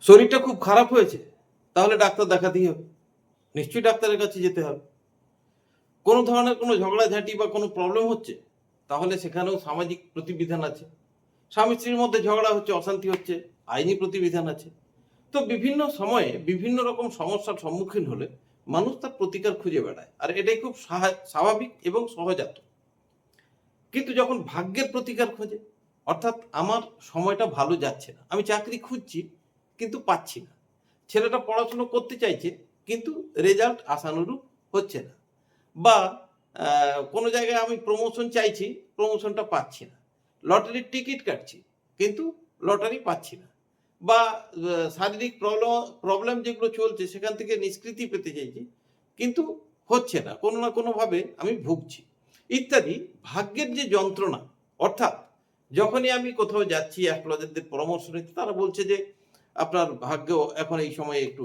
শরীরটা খুব খারাপ হয়েছে, তাহলে ডাক্তার দেখাতেই হবে। নিশ্চয়ই ডাক্তারের কাছে যেতে হবে। কোনো ধরনের কোনো ঝগড়াঝাঁটি বা কোনো প্রবলেম হচ্ছে, তাহলে সেখানেও সামাজিক প্রতিবিধান আছে। স্বামী স্ত্রীর মধ্যে ঝগড়া হচ্ছে, অশান্তি হচ্ছে, আইনি প্রতিবিধান আছে। তো বিভিন্ন সময়ে বিভিন্ন রকম সমস্যার সম্মুখীন হলে মানুষ তার প্রতিকার খুঁজে বেড়ায়। আর এটাই খুব স্বাভাবিক এবং সহজাত। কিন্তু যখন ভাগ্যের প্রতিকার খোঁজে, অর্থাৎ আমার সময়টা ভালো যাচ্ছে না, আমি চাকরি খুঁজছি কিন্তু পাচ্ছি না, ছেলেটা পড়াশুনো করতে চাইছে কিন্তু রেজাল্ট আশানুরূপ হচ্ছে না, বা কোনো জায়গায় আমি প্রমোশন চাইছি প্রমোশনটা পাচ্ছি না লটারির টিকিট কাটছি কিন্তু লটারি পাচ্ছি না, বা শারীরিক প্রবলেম প্রবলেম যেগুলো চলছে সেখান থেকে নিষ্কৃতি পেতে চাইছি কিন্তু হচ্ছে না, কোনো না কোনোভাবে আমি ভুগছি। ইত্যাদি, ভাগ্যের যে যন্ত্রণা, অর্থাৎ যখনই আমি কোথাও যাচ্ছি, অ্যাস্ট্রোলজারদের পরামর্শ নিতে, তারা বলছে যে, আপনার ভাগ্য এখন এই সময়ে একটু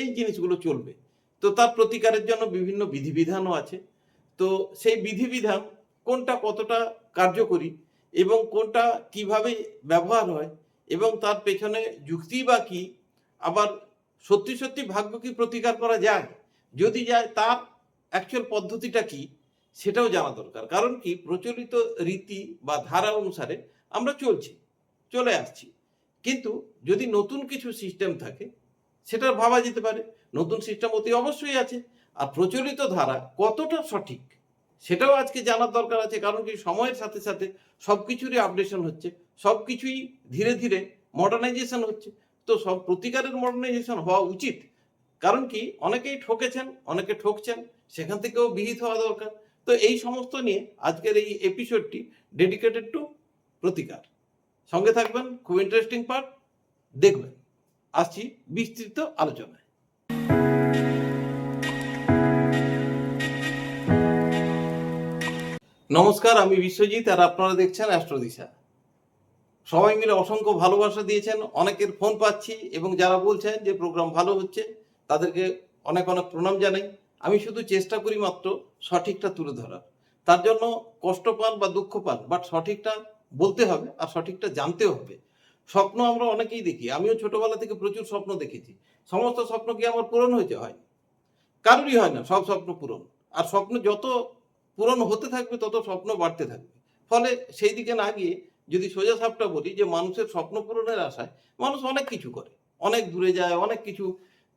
এই জিনিসগুলো চলবে। তো তার প্রতিকারের জন্য বিভিন্ন বিধিবিধানও আছে। তো সেই বিধিবিধান কোনটা কতটা কার্যকরী এবং কোনটা কীভাবে ব্যবহার হয় এবং তার পেছনে যুক্তি বা কি, আবার সত্যি সত্যি ভাগ্য কি প্রতিকার করা যায়? যদি যায়, তার অ্যাকচুয়াল পদ্ধতিটা কি? সেটাও জানা দরকার। কারণ কি? প্রচলিত রীতি বা ধারা অনুসারে আমরা চলছি, চলে আসছি। কিন্তু যদি নতুন কিছু সিস্টেম থাকে, সেটা ভাবা যেতে পারে। নতুন সিস্টেম অতি অবশ্যই আছে। আর প্রচলিত ধারা কতটা সঠিক, সেটাও আজকে জানার দরকার আছে। কারণ কি? সময়ের সাথে সাথে সব কিছুরই আপডেশন হচ্ছে। সব কিছুই ধীরে ধীরে মডার্নাইজেশন হচ্ছে। তো সব প্রতিকারের মডার্নাইজেশন হওয়া উচিত। কারণ কি? অনেকেই ঠকেছেন, অনেকে ঠকছেন। সেখান থেকেও বিহিত হওয়া দরকার। তো এই সমস্ত নিয়ে আজকের এই এপিসোডটি ডেডিকেটেড টু প্রতিকার। সঙ্গে থাকবেন, খুব ইন্টারেস্টিং পার্ট দেখবেন। আসছি বিস্তৃত আলোচনায়। নমস্কার, আমি বিশ্বজিৎ আর আপনারা দেখছেন অ্যাস্ট্রোদিশা। সবাই মিলে অসংখ্য ভালোবাসা দিয়েছেন, অনেকের ফোন পাচ্ছি এবং যারা বলছেন যে প্রোগ্রাম ভালো হচ্ছে, তাদেরকে অনেক অনেক প্রণাম জানাই। আমি শুধু চেষ্টা করি মাত্র সঠিকটা তুলে ধরার। তার জন্য কষ্ট পান বা দুঃখ পান বাট সঠিকটা বলতে হবে আর সঠিকটা জানতেও হবে। স্বপ্ন আমরা অনেকেই দেখি, আমিও ছোটবেলা থেকে প্রচুর স্বপ্ন দেখেছি। সমস্ত স্বপ্ন কি আমার পূরণ হয়েছে? হয় কারোরই হয় না, সব স্বপ্ন পূরণ। আর স্বপ্ন যত পূরণ হতে থাকবে, তত স্বপ্ন বাড়তে থাকবে। ফলে সেই দিকে না গিয়ে যদি সোজা সাপটা বলি যে, মানুষের স্বপ্ন পূরণের আশায় মানুষ অনেক কিছু করে। অনেক দূরে যায়, অনেক কিছু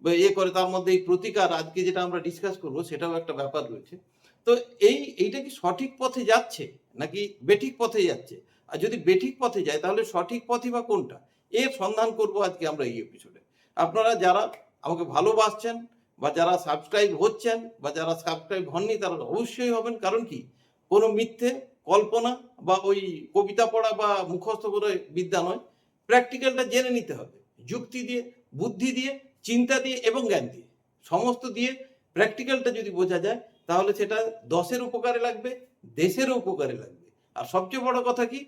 ইয়ে করে তার মধ্যে এই প্রতিকার আজকে যেটা আমরা ডিসকাস করব, সেটাও একটা ব্যাপার রয়েছে। তো এই, এইটা কি সঠিক পথে যাচ্ছে নাকি বেঠিক পথে যাচ্ছে? আর যদি বেঠিক পথে যায়, তাহলে সঠিক পথই বা কোনটা? এর সন্ধান করব আজকে আমরা এই এপিসোডে আপনারা যারা আমাকে ভালোবাসছেন বা যারা সাবস্ক্রাইব হচ্ছেন বা যারা সাবস্ক্রাইব হননি, তারা অবশ্যই হবেন। কারণ কি? কোনো মিথ্যে কল্পনা বা ওই কবিতা পড়া বা মুখস্থ করে বিদ্যা নয়। প্র্যাকটিক্যালটা জেনে নিতে হবে। যুক্তি দিয়ে, বুদ্ধি দিয়ে চিন্তা দিয়ে এবং জ্ঞান দিয়ে। সমস্ত দিয়ে প্র্যাকটিক্যালটা যদি বোঝা যায়, তাহলে সেটা দশের উপকারে লাগবে দেশেরও উপকারে লাগবে। আর সবচেয়ে বড় কথা কি?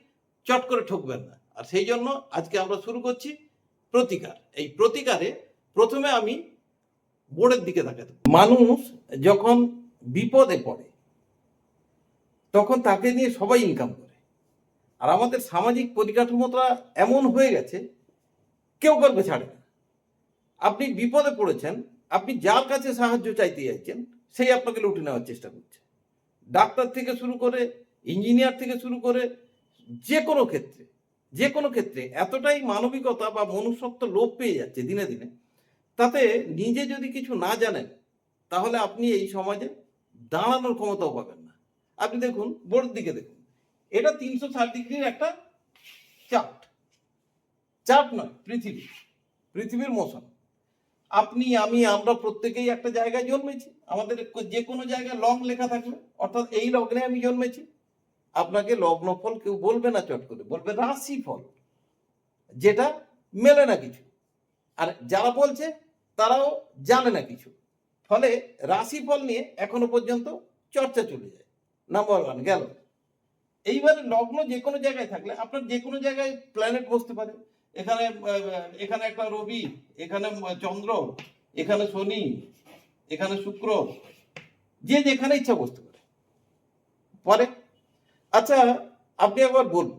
চট করে ঠকবেন না। আর সেই জন্য আজকে আমরা শুরু করছি প্রতিকার। এই প্রতিকারে প্রথমে আমি বোর্ডের দিকে তাকাতে মানুষ যখন বিপদে পড়ে, তখন তাকে নিয়ে সবাই ইনকাম করে। আর আমাদের সামাজিক পরিকাঠামোটা এমন হয়ে গেছে, কেউ করবে ছাড়ে না। আপনি বিপদে পড়েছেন, আপনি যার কাছে সাহায্য চাইতে যাচ্ছেন সেই আপনাকে লুটে নেওয়ার চেষ্টা করছে। ডাক্তার থেকে শুরু করে, ইঞ্জিনিয়ার থেকে শুরু করে, যে কোনো ক্ষেত্রে, যে কোনো ক্ষেত্রে এতটাই মানবিকতা বা মনুষ্যত্ব লোপ পেয়ে যাচ্ছে দিনে দিনে, তাতে নিজে যদি কিছু না জানেন, তাহলে আপনি এই সমাজে দাঁড়ানোর ক্ষমতাও পাবেন না। আপনি দেখুন বোর্ড দিকে দেখুন, এটা তিনশো ষাট ডিগ্রির একটা চার্ট। চার্ট নয়, পৃথিবী, পৃথিবীর মোশন। আপনি, আমি, আমরা প্রত্যেকেই একটা জায়গায় জন্মেছি। আমাদের যে কোনো জায়গায় লং লেখা থাকবে অর্থাৎ এই লগ্নে আমি জন্মেছি। আপনাকে লগ্ন ফল কেউ বলবে না চট করে, বলবে রাশি ফল, যেটা মেলে না কিছু। আর যারা বলছে, তারাও জানে না কিছু। ফলে রাশিফল নিয়ে এখনও পর্যন্ত চর্চা চলে যায়। নাম্বার ওয়ান গেল। এইবারে লগ্ন যে কোনো জায়গায় থাকলে, আপনার যে কোনো জায়গায় প্ল্যানেট বসতে পারে। এখানে এখানে একটা রবি, এখানে চন্দ্র, এখানে শনি, এখানে শুক্র, যে যেখানে ইচ্ছা বসতে পারে পরে আচ্ছা আপনি একবার বলুন,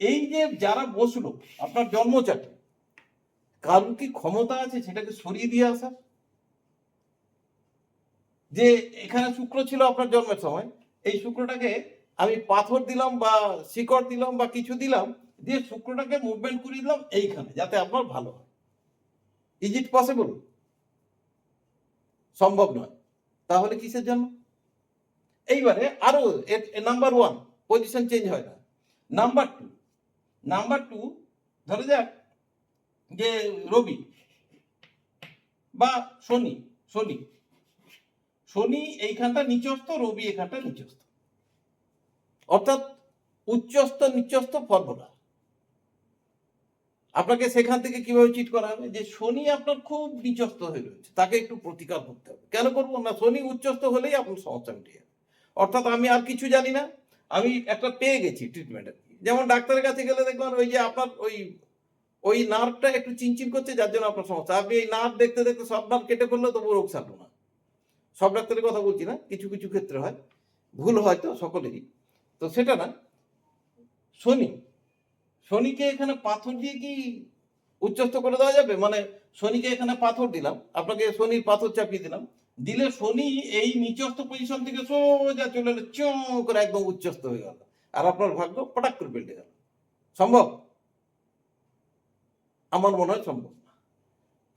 এই যে যারা বসল, আপনার জন্মচাটে কারোর কি ক্ষমতা আছে সেটাকে সরিয়ে দিয়ে আসার যে এখানে শুক্র ছিল আপনার জন্মের সময়, এই শুক্রটাকে আমি পাথর দিলাম বা শিকড় দিলাম বা কিছু দিলাম দিয়ে শুক্রটাকে মুভমেন্ট করিয়ে দিলাম এইখানে, যাতে আপনার ভালো হয়। ইজ ইট পসিবল সম্ভব নয়। তাহলে কিসের জন্য? এইবারে আরও নাম্বার ওয়ান পজিশন চেঞ্জ হয় না। নাম্বার টু নাম্বার টু ধরে যাক যে রবি বা শনি শনি শনি এইখানটা নিচস্থ, রবি এখানটা নিচস্থ। অর্থাৎ উচ্চস্থ, নিচস্থ ফর্মুলা। আপনাকে সেখান থেকে কীভাবে চিট করা হবে? যে শনি আপনার খুব নিচস্থ হয়ে রয়েছে, তাকে একটু প্রতিকার করতে হবে। কেন করব না? শনি উচ্চস্ত হলেই আপনার সমস্যা মিটে যাবে অর্থাৎ আমি আর কিছু জানি না, আমি একটা পেয়ে গেছি ট্রিটমেন্ট যেমন ডাক্তারের কাছে গেলে দেখবেন ওই যে আপনার ওই ওই নার্ভটা একটু চিনচিন করছে, যার জন্য আপনার সমস্যা। আপনি এই নার্ভ দেখতে দেখতে সব নার্ভ কেটে ফেললেও তবু রোগ সারলো না। সব ডাক্তারের কথা বলছি না, কিছু কিছু ক্ষেত্রে হয়। ভুল হয়তো সকলেরই। তো সেটা না, শনি শনিকে এখানে পাথর দিয়ে কি উচ্চস্থ করে দেওয়া যাবে? মানে শনিকে এখানে পাথর দিলাম, আপনাকে শনির পাথর চাপিয়ে দিলাম। দিলে শনি এই নিচস্থ পজিশন থেকে সোজা চলে এলো করে একদম উচ্চস্থ হয়ে গেল। আর আপনার ভাগ্য পটাক করে পেল্টে গেল। সম্ভব? আমার মনে হয় সম্ভব।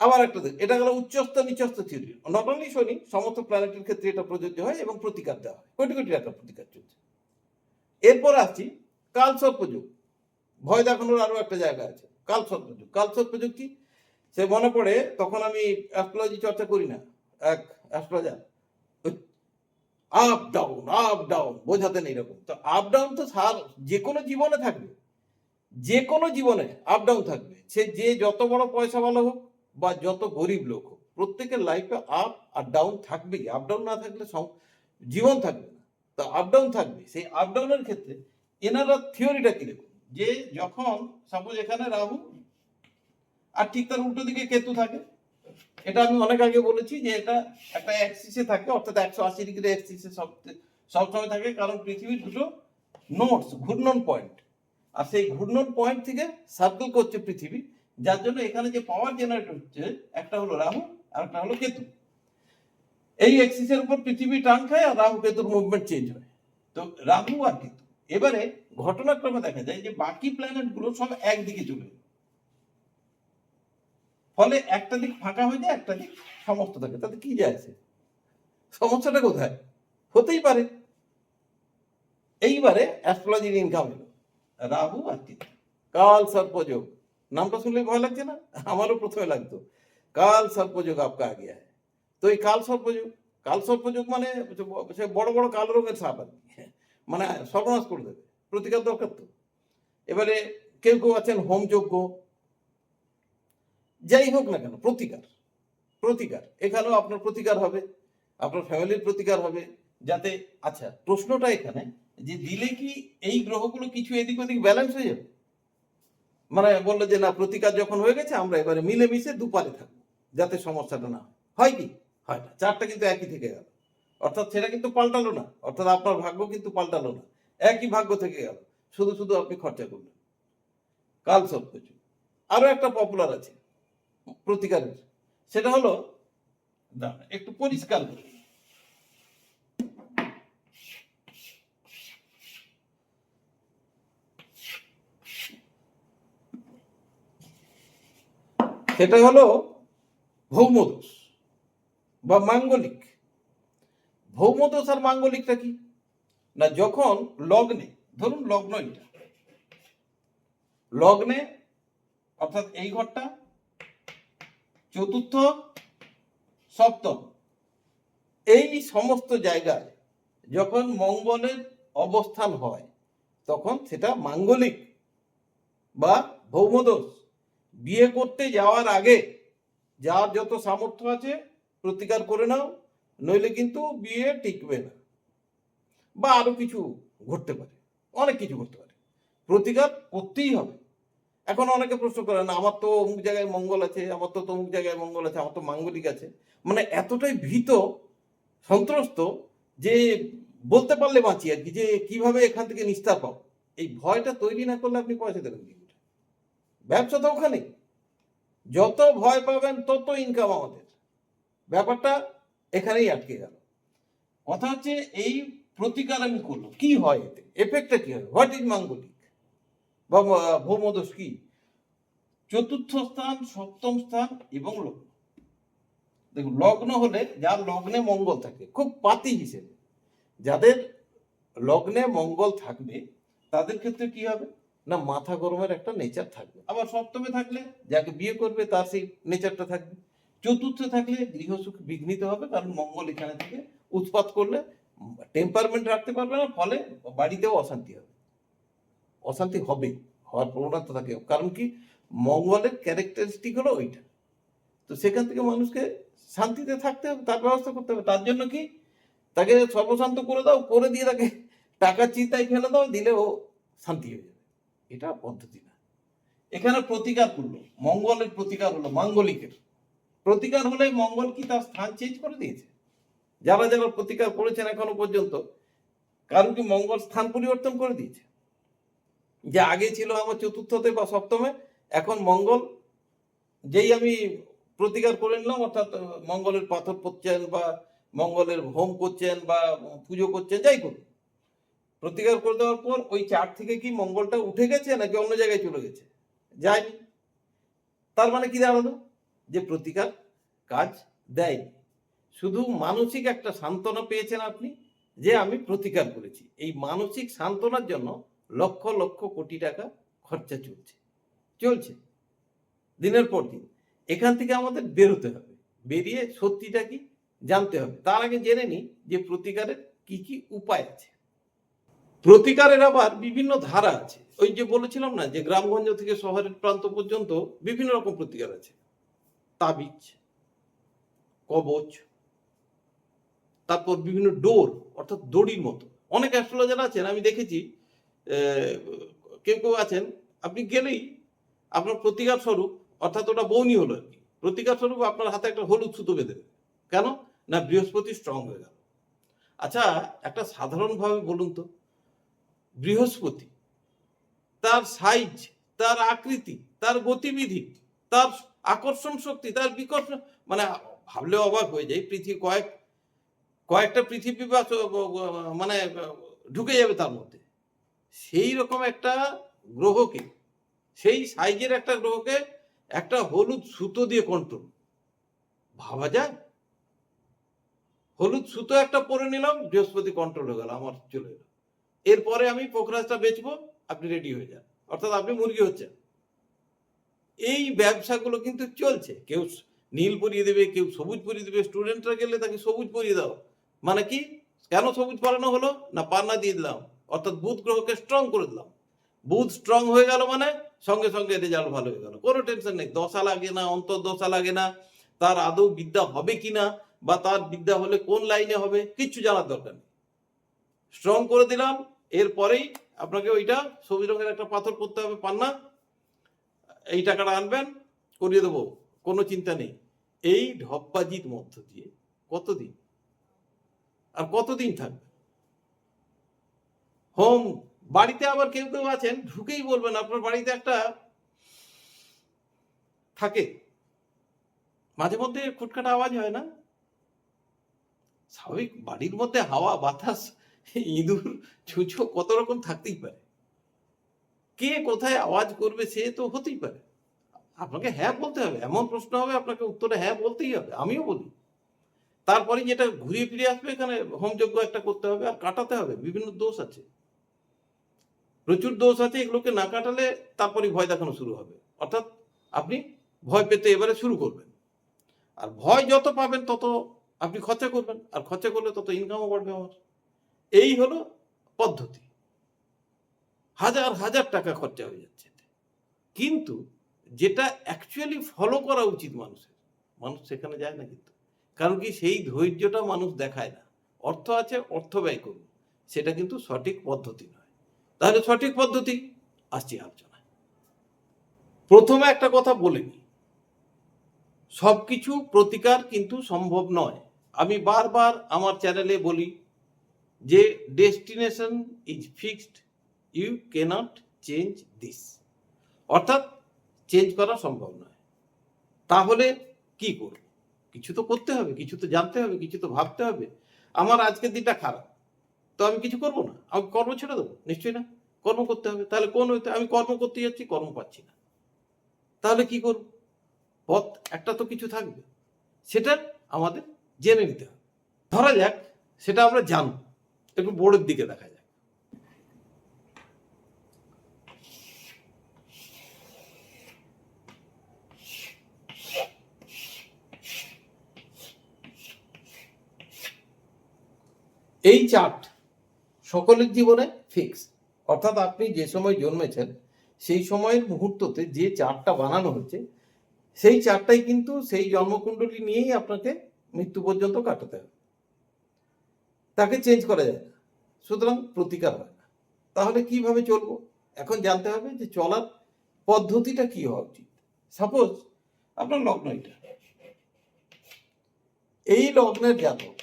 আবার একটা এটা গেল উচ্চস্থ নিচস্থ থিওরি নট অনলি শনি, সমস্ত প্ল্যানেটের ক্ষেত্রে এটা প্রযোজ্য হয় এবং প্রতিকার দেওয়া হয়। কোটি কোটি টাকা প্রতিকার চলছে। এরপর আসছি কাল সর্পযুগ ভয় দেখানোর আরও একটা জায়গা আছে। কাল সর্পযুগ কাল সর্পযুগ কি সে মনে পড়ে, তখন আমি অ্যাস্ট্রোলজি চর্চা করি না, এক astrologer. Up down up down বোঝাতেন এইরকম তো আপ ডাউন তো সার, যে কোনো জীবনে থাকবে। যে কোনো জীবনে আপ ডাউন থাকবে। সে যে যত বড় পয়সা ভালো হোক বা যত গরিব লোক হোক, প্রত্যেকের লাইফে আপ আর ডাউন থাকবেই। আপ ডাউন না থাকলে জীবন থাকবে না। তো আপ ডাউন থাকবে। সেই আপ ডাউনের ক্ষেত্রে, এনারা থিওরিটা কি যে যখন সাপোজ এখানে রাহু, আর ঠিক তার উল্টো দিকে কেতু থাকে, এটা আমি অনেক আগে বলেছি যে এটা একটা অ্যাক্সিসে থাকে, অর্থাৎ একশো আশি ডিগ্রি অ্যাক্সিসে সব সবসময় থাকে, কারণ পৃথিবীর দুটো নোটস ঘূর্ণন পয়েন্ট আর সেই ঘূর্ণন পয়েন্ট থেকে সার্কেল করছে পৃথিবী, যার জন্য এখানে যে পাওয়ার জেনারেট হচ্ছে, একটা হলো রাহু, আর একটা হলো কেতু। এই অ্যাক্সিসের উপর পৃথিবী টান খায় আর রাহু কেতুর মুভমেন্ট চেঞ্জ হয়। তো রাহু আর কেতু। এবারে ঘটনাক্রমে দেখা যায় যে বাকি প্ল্যানেটগুলো সব একদিকে চলে। ফলে একটা দিক ফাঁকা হয়ে যায়, একটা দিক সমস্ত থাকে। তাতে কি যায় আসে? সমস্যাটা কোথায়? হতেই পারে। এইবারে অ্যাস্ট্রোলজির ইনকাম এলো। রাহু আর কাল সর্পযোগ। নামটা শুনলে ভয় লাগছে না? আমারও প্রথমে লাগতো। কাল সর্পযোগ আপকা আগে তো এই কাল সর্পযোগ কাল সর্পযোগ মানে বড় বড় কালো রঙের সাপ আর কি। মানে সর্বনাশ করে দেবে, প্রতিকার দরকার তো। এবারে কেউ কেউ আছেন হোমযজ্ঞ। যাই হোক না কেন, প্রতিকার প্রতিকার। এখানেও আপনার প্রতিকার হবে, আপনার ফ্যামিলির প্রতিকার হবে। যাতে আচ্ছা প্রশ্নটা এখানে, যে দিলে কি এই গ্রহগুলো কিছু এদিক ওদিক ব্যালেন্স হয়ে যাবে? মানে বলল যে, না, প্রতিকার যখন হয়ে গেছে, আমরা এবারে মিলেমিশে দুপারে থাকব, যাতে সমস্যাটা না হয় কি? হয় না। চারটা কিন্তু একই থেকে গেল। অর্থাৎ সেটা কিন্তু পাল্টালো না। অর্থাৎ আপনার ভাগ্য কিন্তু পাল্টালো না। একই ভাগ্য থেকে গেল। শুধু শুধু আপনি খরচা করলেন। কাল সব কিছু আরও একটা পপুলার আছে, প্রতিকারের। সেটা হলো একটু পরিষ্কার করি সেটা হলো ভৌমদোষ বা মাঙ্গলিক। ভৌমদোষ আর মাঙ্গলিকটা কি? না, যখন লগ্নে, ধরুন লগ্ন এটা। লগ্নে, অর্থাৎ এই ঘরটা, চতুর্থ, সপ্তম, এই সমস্ত জায়গায় যখন মঙ্গলের অবস্থান হয়, তখন সেটা মাঙ্গলিক বা ভৌমদোষ। বিয়ে করতে যাওয়ার আগে যার যত সামর্থ্য আছে, প্রতিকার করে নাও। নইলে কিন্তু বিয়ে টিকবে না। বা আরও কিছু ঘটতে পারে, অনেক কিছু ঘটতে পারে। প্রতিকার করতেই হবে। এখন অনেকে প্রশ্ন করে, না, আমার তো অমুক জায়গায় মঙ্গল আছে, আমার তো তমুক জায়গায় মঙ্গল আছে, আমার তো মাঙ্গলিক আছে। মানে এতটাই ভীত, সন্ত্রস্ত যে বলতে পারলে বাঁচি আর কি, যে কীভাবে এখান থেকে নিস্তার পাবো। এই ভয়টা তৈরি না করলে আপনি পয়সা দেবেন কি করে? ব্যবসা তো ওখানে যত ভয় পাবেন, তত ইনকাম আমাদের। ব্যাপারটা এখানেই আটকে গেল। কথা হচ্ছে এই প্রতিকার আমি করল কি হয় এতে? এফেক্টটা কি হয়? হোয়াট ইজ মাঙ্গলিক বা ভৌমদোষ কি? চতুর্থ স্থান, সপ্তম স্থান এবং লগ্ন। দেখুন, লগ্ন হলে যার লগ্নে মঙ্গল থাকে, খুব পাতি হিসেবে। যাদের লগ্নে মঙ্গল থাকবে, তাদের ক্ষেত্রে কি হবে? না, মাথা গরমের একটা নেচার থাকবে। আবার সপ্তমে থাকলে যাকে বিয়ে করবে, তার সেই নেচারটা থাকবে। চতুর্থে থাকলে গৃহসুখ বিঘ্নিত হবে, কারণ মঙ্গল এখানে থেকে উৎপাত করলে টেম্পারমেন্ট রাখতে পারবে না, ফলে বাড়িতেও অশান্তি হবে। অশান্তি হবে, হওয়ার প্রবণতা থাকে। কারণ কি? মঙ্গলের ক্যারেক্টারিস্টিক হলো ওইটা। তো সেখান থেকে মানুষকে শান্তিতে থাকতে হবে, তার ব্যবস্থা করতে হবে। তার জন্য কি? তাকে সর্বশান্ত করে দাও, করে দিয়ে তাকে টাকার চিন্তায় ফেলে দাও, দিলে ও শান্তি হয়ে যাবে। এটা পদ্ধতি না। এখানে প্রতিকার করল, মঙ্গলের প্রতিকার হলো, মাঙ্গলিকের। প্রতিকার হলে মঙ্গল কি তার স্থান চেঞ্জ করে দিয়েছে? যারা যারা প্রতিকার করেছেন এখনও পর্যন্ত, কারণ কি মঙ্গল স্থান পরিবর্তন করে দিয়েছে। যে আগে ছিল আমার চতুর্থতে বা সপ্তমে, এখন মঙ্গল, যেই আমি প্রতিকার করে নিলাম, অর্থাৎ মঙ্গলের পাথর পড়ছেন বা মঙ্গলের হোম করছেন বা পুজো করছেন, যাই করুন। প্রতিকার করে দেওয়ার পর ওই চার থেকে কি মঙ্গলটা উঠে গেছে নাকি অন্য জায়গায় চলে গেছে? যায়নি। তার মানে কি দাঁড়াল? যে প্রতিকার কাজ দেয়নি শুধু মানসিক একটা সান্ত্বনা পেয়েছেন আপনি যে আমি প্রতিকার করেছি। এই মানসিক সান্ত্বনার জন্য লক্ষ লক্ষ কোটি টাকা খরচা চলছে। চলছে। দিনের পর দিন। এখান থেকে আমাদের বেরোতে হবে। বেরিয়ে সত্যিটা কি জানতে হবে। তার আগে জেনে নিই যে প্রতিকারের কি কি উপায় আছে। প্রতিকারের আবার বিভিন্ন ধারা আছে। ওই যে বলেছিলাম না যে গ্রামগঞ্জ থেকে শহরের প্রান্ত পর্যন্ত বিভিন্ন রকম প্রতিকার আছে। তাবিজ, কবচ, তারপর বিভিন্ন ডোর, অর্থাৎ দড়ির মতো। অনেক অ্যাস্ট্রোলজার আছেন, আমি দেখেছি কেউ কেউ আছেন, আপনি গেলেই আপনার প্রতিকার স্বরূপ, অর্থাৎ ওটা বৌনি হলো আর কি। প্রতিকার স্বরূপ আপনার হাতে একটা হলুদ সুতো বেঁধে কেন? না, বৃহস্পতি স্ট্রং হয়ে গেল। আচ্ছা একটা সাধারণভাবে বলুন তো, বৃহস্পতি, তার সাইজ তার আকৃতি, তার গতিবিধি, তার আকর্ষণ শক্তি, তার বিকর্ষণ মানে ভাবলেও অবাক হয়ে যায়। পৃথিবী কয়েক, কয়েকটা পৃথিবী বা মানে ঢুকে যাবে তার মধ্যে। সেই রকম একটা গ্রহকে, সেই সাইজের একটা গ্রহকে একটা হলুদ সুতো দিয়ে কন্ট্রোল ভাবা যায়? হলুদ সুতো একটা পরে নিলাম, বৃহস্পতি কন্ট্রোল হয়ে গেল, আমার চলে এলো। এরপরে আমি পোখরাজটা বেচবো, আপনি রেডি হয়ে যান। অর্থাৎ আপনি মুরগি হচ্ছেন। এই ব্যবসাগুলো কিন্তু চলছে। কেউ নীল পরিয়ে দেবে, কেউ সবুজ পরিয়ে দেবে স্টুডেন্টরা গেলে তাকে সবুজ পরিয়ে দাও। মানে কি? কেন সবুজ পরানো হলো? না পান্না দিয়ে দিলাম। অর্থাৎ বুধ গ্রহকে স্ট্রং করে দিলাম। বুধ স্ট্রং হয়ে গেল মানে সঙ্গে সঙ্গে রেজাল্ট ভালো হয়ে গেল। কোনো টেনশন নেই। দশা লাগে না অন্তর দশা লাগে না। তার আদৌ বিদ্যা হবে কিনা বা তার বিদ্যা হলে কোন লাইনে হবে, কিচ্ছু জানার দরকার নেই। স্ট্রং করে দিলাম। এরপরেই আপনাকে ওইটা সবুজ রঙের একটা পাথর করতে হবে, পান্না। এই টাকাটা আনবেন, করিয়ে দেবো, কোনো চিন্তা নেই। এই ঢপবাজির মধ্য দিয়ে কতদিন? আর কতদিন থাকবে? হোম, বাড়িতে আবার কেউ কেউ আছেন, ঢুকেই বলবেন, আপনার বাড়িতে একটা থাকে। মাঝে মধ্যে খুটখাটা আওয়াজ হয় না? স্বাভাবিক, বাড়ির মধ্যে হাওয়া, বাতাস, ইঁদুর, ছুঁচো, কত রকম থাকতেই পারে। কে কোথায় আওয়াজ করবে সে তো হতেই পারে। আপনাকে হ্যাঁ বলতে হবে, এমন প্রশ্ন হবে, আপনাকে উত্তরে হ্যাঁ বলতেই হবে, আমিও বলি। তারপরে যেটা ঘুরিয়ে ফিরে আসবে, এখানে হোমযজ্ঞ একটা করতে হবে আর কাটাতে হবে, বিভিন্ন দোষ আছে। প্রচুর দোষ আছে, এগুলোকে না কাটালে তারপরে ভয় দেখানো শুরু হবে। অর্থাৎ আপনি ভয় পেতে এবারে শুরু করবেন। আর ভয় যত পাবেন, তত আপনি খরচা করবেন, আর খরচা করলে তত ইনকামও বাড়বে আমার। এই হলো পদ্ধতি। হাজার হাজার টাকা খরচা হয়ে যাচ্ছে কিন্তু যেটা অ্যাকচুয়ালি ফলো করা উচিত মানুষের, মানুষ সেখানে যায় না কিন্তু। কারণ কি সেই ধৈর্যটা মানুষ দেখায় না। অর্থ আছে, অর্থ ব্যয় করুন। সেটা কিন্তু সঠিক পদ্ধতি নয়। তাহলে সঠিক পদ্ধতি? আসছি আলোচনায়। প্রথমে একটা কথা বলে নিই। সবকিছু প্রতিকার কিন্তু সম্ভব নয়। আমি বারবার আমার চ্যানেলে বলি যে destination is fixed you cannot change this. অর্থাৎ চেঞ্জ করা সম্ভব নয়। তাহলে কি করব? কিছু তো করতে হবে, কিছু তো জানতে হবে, কিছু তো ভাবতে হবে। আমার আজকের দিনটা খারাপ। তো আমি কিছু করব না? আমি কর্ম ছেড়ে দেবো? নিশ্চয়ই না। কর্ম করতে হবে। তাহলে কোন হইতে আমি কর্ম করতে যাচ্ছি, কর্ম পাচ্ছি না। তাহলে কি করব? পথ একটা তো কিছু থাকবে। সেটা আমাদের জেনে নিতে হবে। ধরা যাক, সেটা আমরা জানব। একটু বোর্ডের দিকে দেখা যাক। এই চার্ট সকলের জীবনে ফিক্স অর্থাৎ আপনি যে সময় জন্মেছেন, সেই সময়ের মুহূর্ততে যে চার্টটা বানানো হচ্ছে সেই চার্টটাই কিন্তু সেই জন্মকুণ্ডলী নিয়েই আপনাকে মৃত্যু পর্যন্ত কাটাতে হবে। তাকে চেঞ্জ করা যায়। না সুতরাং প্রতিকার হয়। না তাহলে কীভাবে চলবো? এখন জানতে হবে যে চলার পদ্ধতিটা কি হওয়া উচিত। সাপোজ আপনার লগ্ন এটা। এই লগ্নের জাতক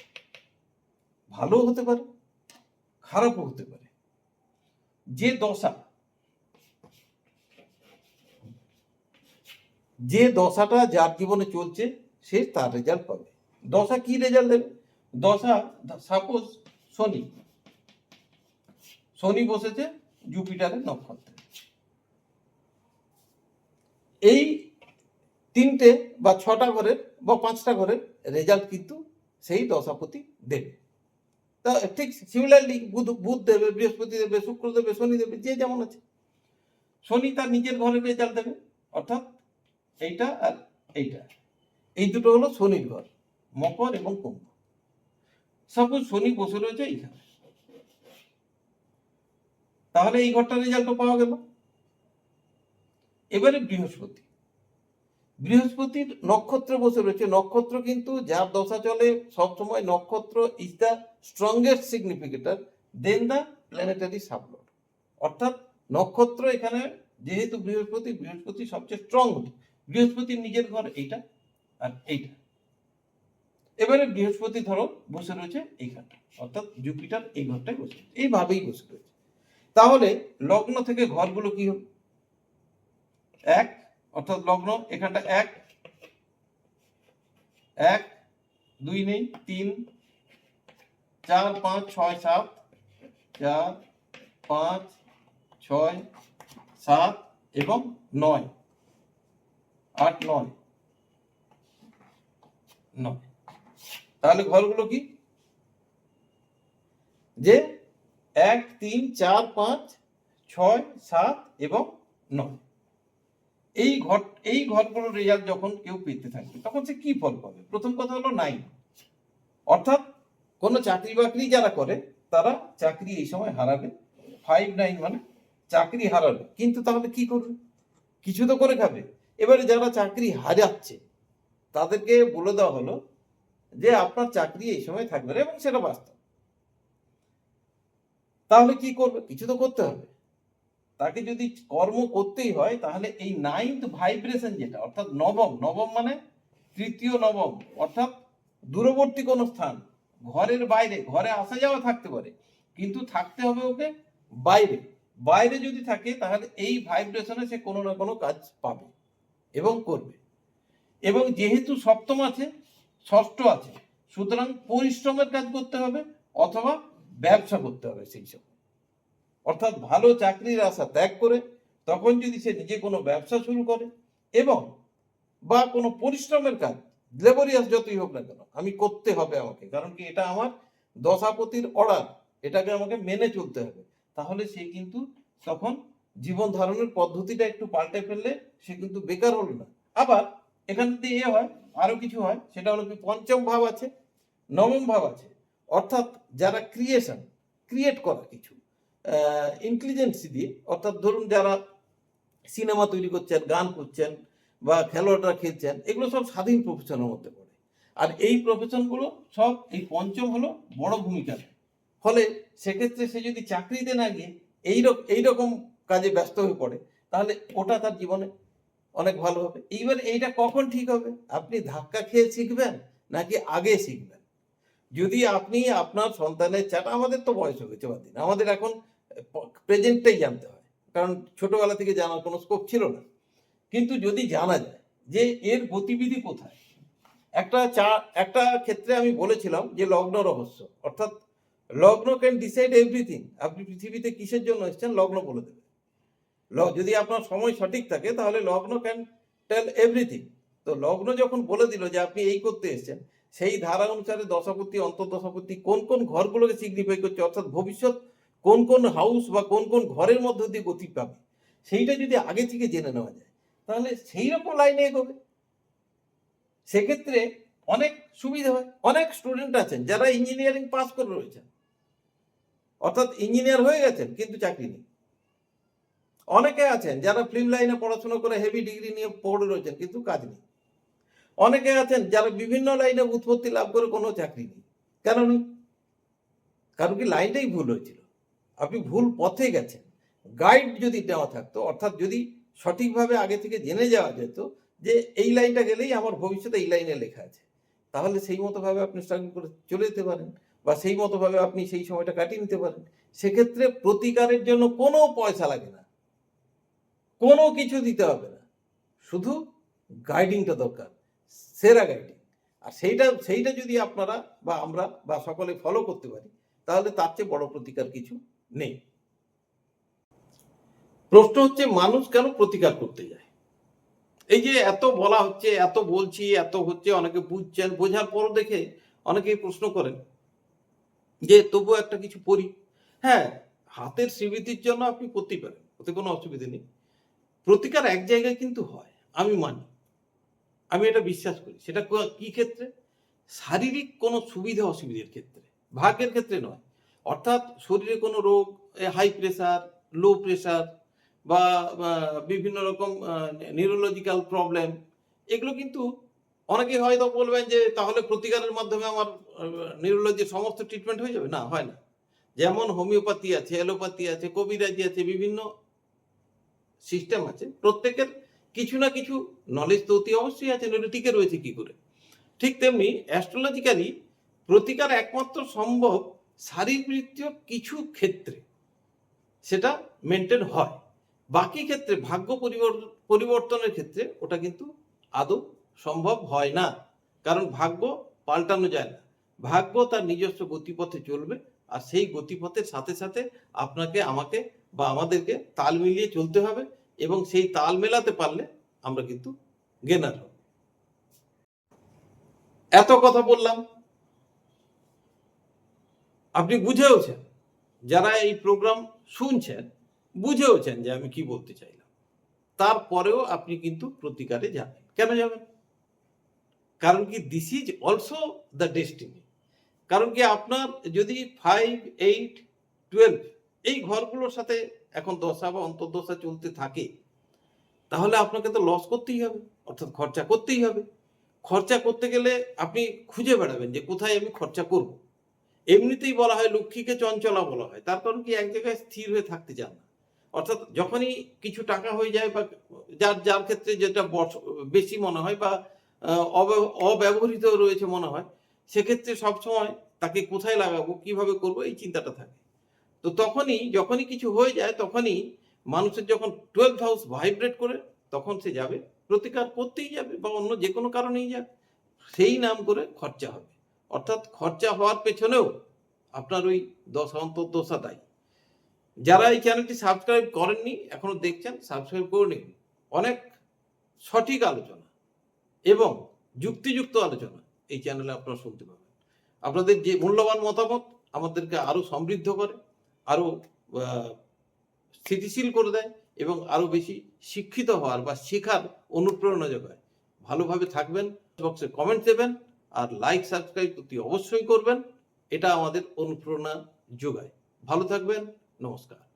ভালো হতে পারে, খারাপও হতে পারে। যে দশা, যে দশাটা যার জীবনে চলছে, সে তার রেজাল্ট পাবে। দশা কি রেজাল্ট দেবে? দশা সাপোজ শনি শনি বসেছে জুপিটারের নক্ষত্রে। এই তিনটে বা ছটা ঘরের বা পাঁচটা ঘরের রেজাল্ট কিন্তু সেই দশাপতি দেবে। ঠিক সিমিলারলি বুধ বুধ দেবে, বৃহস্পতি দেবে, শুক্র দেবে, শনি দেবে, যে যেমন আছে। শনি তার নিজের ঘরের রেজাল্ট দেবে, অর্থাৎ এইটা আর এইটা। এই দুটো হলো শনির ঘর, মকর এবং কুম্ভ। সাপোজ শনি বসে রয়েছে এইখানে। তাহলে এই ঘরটার রেজাল্টও পাওয়া গেল। এবারে বৃহস্পতি। বৃহস্পতির নক্ষত্রে বসে রয়েছে। নক্ষত্র কিন্তু যার দশা চলে, সবসময় নক্ষত্র is the strongest significator than the planetary sub lord অর্থাৎ নক্ষত্র এখানে যেহেতু বৃহস্পতি বৃহস্পতি সবচেয়ে স্ট্রং বৃহস্পতির নিজের ঘর এইটা আর এইটা। এবারে বৃহস্পতি ধরো বসে রয়েছে এই এইখানটা অর্থাৎ জুপিটার এই ঘরটায় বসে। এইভাবেই বসে রয়েছে। তাহলে লগ্ন থেকে ঘরগুলো কি হবে এক অর্থাৎ লগ্ন, এখানটা এক। এক, দুই নেই, তিন। চার, পাঁচ, ছয়, সাত। চার, পাঁচ, ছয়, সাত এবং নয়। আট, নয়। নয়। তাহলে ঘরগুলো কি? যে এক, তিন, চার, পাঁচ, ছয়, সাত এবং নয়। এই ঘট, এই ঘরগুলোর রেজাল্ট যখন কেউ পেতে থাকবে, তখন সে কি ফল পাবে? প্রথম কথা হলো নাইন অর্থাৎ কোনো চাকরি বাকরি যারা করে, তারা চাকরি এই সময় হারাবে। ফাইভ নাইন মানে চাকরি হারাবে। কিন্তু তাহলে কি করবে? কিছু তো করে খাবে। এবারে যারা চাকরি হারাচ্ছে, তাদেরকে বলে দেওয়া হলো যে আপনার চাকরি এই সময় থাকবে এবং সেটা বাস্তব। তাহলে কি করবে? কিছু তো করতে হবে। তাকে যদি কর্ম করতেই হয়, তাহলে এই নাইন্থ ভাইব্রেশন যেটা, অর্থাৎ নবম নবম মানে তৃতীয় নবম, অর্থাৎ দূরবর্তী কোনো স্থান, ঘরের বাইরে, ঘরে আসা যাওয়া থাকতে পারে, কিন্তু থাকতে হবে ওকে বাইরে। বাইরে যদি থাকে, তাহলে এই ভাইব্রেশনে সে কোনো না কোনো কাজ পাবে এবং করবে। এবং যেহেতু সপ্তম আছে, ষষ্ঠ আছে, সুতরাং পরিশ্রমের কাজ করতে হবে, অথবা ব্যবসা করতে হবে সেই সময় অর্থাৎ ভালো চাকরির আশা ত্যাগ করে তখন যদি সে নিজে কোনো ব্যবসা শুরু করে এবং বা কোনো পরিশ্রমের কাজ লেবরিয়াস যতই হোক না কেন, আমি করতে হবে আমাকে। কারণ কি এটা আমার দশাপতির অর্ডার এটাকে আমাকে মেনে চলতে হবে। তাহলে সে কিন্তু তখন জীবন ধারণের পদ্ধতিটা একটু পাল্টে ফেললে সে কিন্তু বেকার হলো না। আবার এখান থেকে এ হয়, আরও কিছু হয়, সেটা হলো কি পঞ্চম ভাব আছে, নবম ভাব আছে। অর্থাৎ যারা ক্রিয়েশন ক্রিয়েট করা কিছু। ইন্টেলিজেন্সি দিয়ে, অর্থাৎ ধরুন যারা সিনেমা তৈরি করছেন, গান করছেন বা খেলোয়াড়রা খেলছেন, এগুলো সব স্বাধীন প্রফেশনের মধ্যে পড়ে। আর এই প্রফেশনগুলো সব এই পঞ্চম হলো বড় ভূমিকা ফলে সেক্ষেত্রে সে যদি চাকরিতে না গিয়ে এইরকম এইরকম কাজে ব্যস্ত হয়ে পড়ে, তাহলে ওটা তার জীবনে অনেক ভালো হবে। এইবার এইটা কখন ঠিক হবে? আপনি ধাক্কা খেয়ে শিখবেন নাকি আগে শিখবেন? যদি আপনি আপনার সন্তানের চাটা, আমাদের তো বয়স হয়েছে বাদ আমাদের এখন প্রেজেন্টটাই জানতে হয়। কারণ ছোটবেলা থেকে জানার কোনো স্কোপ ছিল না। কিন্তু যদি জানা যায় যে এর গতিবিধি কোথায়, একটা চা, একটা ক্ষেত্রে আমি বলেছিলাম যে লগ্ন রহস্য, অর্থাৎ লগ্ন ক্যান ডিসাইড এভরিথিং আপনি পৃথিবীতে কিসের জন্য এসেছেন লগ্ন বলে দেবে। যদি আপনার সময় সঠিক থাকে, তাহলে লগ্ন ক্যান টেল এভরিথিং তো লগ্ন যখন বলে দিল যে আপনি এই করতে এসেছেন, সেই ধারা অনুসারে দশাপতি অন্তর্দশাপতি কোন কোন ঘরগুলোকে সিগনিফাই করছে, অর্থাৎ ভবিষ্যৎ কোন কোন হাউস বা কোন কোন ঘরের মধ্য দিয়ে গতি পাবে, সেইটা যদি আগে থেকে জেনে নেওয়া যায়, তাহলে সেই রকম লাইনে এগোবে। সেক্ষেত্রে অনেক সুবিধা হয়, অনেক স্টুডেন্ট আছেন যারা ইঞ্জিনিয়ারিং পাস করে রয়েছেন। অর্থাৎ ইঞ্জিনিয়ার হয়ে গেছেন, কিন্তু চাকরি নেই। অনেকে আছেন যারা ফিল্ম লাইনে পড়াশোনা করে হেভি ডিগ্রি নিয়ে পড়ে রয়েছেন, কিন্তু কাজ নেই। অনেকে আছেন যারা বিভিন্ন লাইনে উৎপত্তি লাভ করে কোনো চাকরি নেই। কেন নেই? কারণ কি লাইনটাই ভুল হয়েছিল। আপনি ভুল পথে গেছেন। গাইড যদি দেওয়া থাকতো, অর্থাৎ যদি সঠিকভাবে আগে থেকে জেনে যাওয়া যেত যে এই লাইনটা গেলেই আমার ভবিষ্যতে এই লাইনে লেখা আছে, তাহলে সেই মতোভাবে আপনি স্ট্রাগল করে চলে যেতে পারেন বা সেই মতোভাবে আপনি সেই সময়টা কাটিয়ে নিতে পারেন। সেক্ষেত্রে প্রতিকারের জন্য কোনো পয়সা লাগে না। কোনো কিছু দিতে হবে না। শুধু গাইডিংটা দরকার, সেরা গাইডিং আর সেইটা সেইটা যদি আপনারা বা আমরা বা সকলে ফলো করতে পারি, তাহলে তার চেয়ে বড় প্রতিকার কিছু নেই। প্রশ্ন হচ্ছে, মানুষ কেন প্রতিকার করতে যায়? এই যে এত বলা হচ্ছে, এত বলছি, এত হচ্ছে, অনেকে বুঝছেন, বোঝার পর দেখে অনেকেই প্রশ্ন করেন যে, তবু একটা কিছু পড়ি হ্যাঁ হাতের স্মৃতির জন্য আপনি করতেই পারেন, ওতে কোনো অসুবিধা নেই। প্রতিকার এক জায়গায় কিন্তু হয়, আমি মানি, আমি এটা বিশ্বাস করি। সেটা কি ক্ষেত্রে? শারীরিক কোনো সুবিধা অসুবিধার ক্ষেত্রে, ভাগ্যের ক্ষেত্রে নয়। অর্থাৎ শরীরে কোনো রোগ হাই প্রেশার লো প্রেশার বা বিভিন্ন রকম নিউরোলজিক্যাল প্রবলেম এগুলো কিন্তু অনেকে হয়তো বলবেন যে তাহলে প্রতিকারের মাধ্যমে আমার নিউরোলজির সমস্ত ট্রিটমেন্ট হয়ে যাবে? না, হয় না। যেমন হোমিওপ্যাথি আছে অ্যালোপ্যাথি আছে, কবিরাজি আছে, বিভিন্ন সিস্টেম আছে। প্রত্যেকের কিছু না কিছু নলেজ তো অতি অবশ্যই আছে, নইলে টিকে রয়েছে কি করে? ঠিক তেমনি অ্যাস্ট্রোলজিক্যালি প্রতিকার একমাত্র সম্ভব শারীরবৃত্তীয় কিছু ক্ষেত্রে সেটা মেনটেন হয়। বাকি ক্ষেত্রে, ভাগ্য পরিবর- পরিবর্তনের ক্ষেত্রে ওটা কিন্তু আদৌ সম্ভব হয় না। কারণ ভাগ্য পাল্টানো যায় না। ভাগ্য তার নিজস্ব গতিপথে চলবে আর সেই গতিপথের সাথে সাথে আপনাকে, আমাকে বা আমাদেরকে তাল মিলিয়ে চলতে হবে এবং সেই তাল মেলাতে পারলে আমরা কিন্তু গেনার হব এত কথা বললাম। আপনি বুঝেওছেন যারা এই প্রোগ্রাম শুনছেন বুঝেওছেন যে আমি কি বলতে চাইলাম। তারপরেও আপনি কিন্তু প্রতিকারে যাবেন। কেন যাবেন? কারণ কি this is also the destiny কারণ কি আপনার যদি ফাইভ এইট টুয়েলভ এই ঘরগুলোর সাথে এখন দশা বা অন্তর্দশা চলতে থাকে, তাহলে আপনাকে তো লস করতেই হবে, অর্থাৎ খরচা করতেই হবে। খরচা করতে গেলে আপনি খুঁজে বেড়াবেন যে কোথায় আমি খরচা করব। এমনিতেই বলা হয় লক্ষ্মীকে চঞ্চলা বলা হয়। তার কারণ কি, এক জায়গায় স্থির হয়ে থাকতে চান না। অর্থাৎ যখনই কিছু টাকা হয়ে যায় বা যার যার ক্ষেত্রে যেটা বেশি মনে হয় বা অব্যব- অব্যবহৃত রয়েছে মনে হয়, সেক্ষেত্রে সবসময় তাকে কোথায় লাগাবো, কীভাবে করব, এই চিন্তাটা থাকে। তো তখনই, যখনই কিছু হয়ে যায়, তখনই মানুষের যখন টুয়েলভ হাউস ভাইব্রেট করে, তখন সে যাবে, প্রতিকার করতেই যাবে বা অন্য যে কোনো কারণেই যাবে সেই নাম করে খরচা হবে। অর্থাৎ খরচা হওয়ার পেছনেও আপনার ওই দশা অন্তর্দশা দায়ী। যারা এই চ্যানেলটি সাবস্ক্রাইব করেননি এখনও দেখছেন সাবস্ক্রাইব করে নিন। অনেক সঠিক আলোচনা এবং যুক্তিযুক্ত আলোচনা এই চ্যানেলে আপনারা শুনতে পাবেন। আপনাদের যে মূল্যবান মতামত আমাদেরকে আরও সমৃদ্ধ করে আরও আহ, স্থিতিশীল করে দেয় এবং আরও বেশি শিক্ষিত হওয়ার বা শেখার অনুপ্রেরণা যোগায়। ভালোভাবে থাকবেন বক্সে কমেন্ট দেবেন আর লাইক সাবস্ক্রাইব অতি অবশ্যই করবেন। এটা আমাদের অনুপ্রেরণা যোগায়। ভালো থাকবেন। নমস্কার।